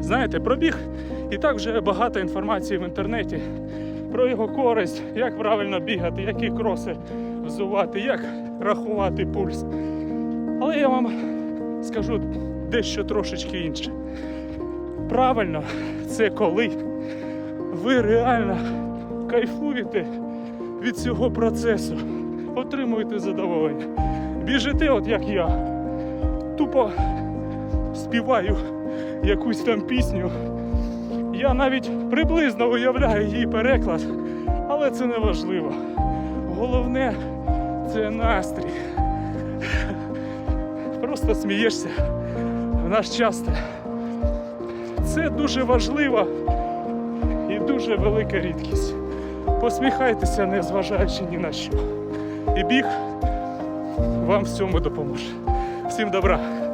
Знаєте, пробіг і так вже багато інформації в інтернеті про його користь, як правильно бігати, які кроси взувати, як рахувати пульс. Але я вам скажу дещо трошечки інше. Правильно, це коли ви реально кайфуєте від цього процесу, отримуєте задоволення. Біжите, от як я, тупо співаю якусь там пісню. Я навіть приблизно уявляю її переклад, але це не важливо. Головне це настрій. Просто смієшся в наш час. Це дуже важливо і дуже велика рідкість. Посміхайтеся, не зважаючи ні на що. І біг вам в цьому допоможе. Всім добра!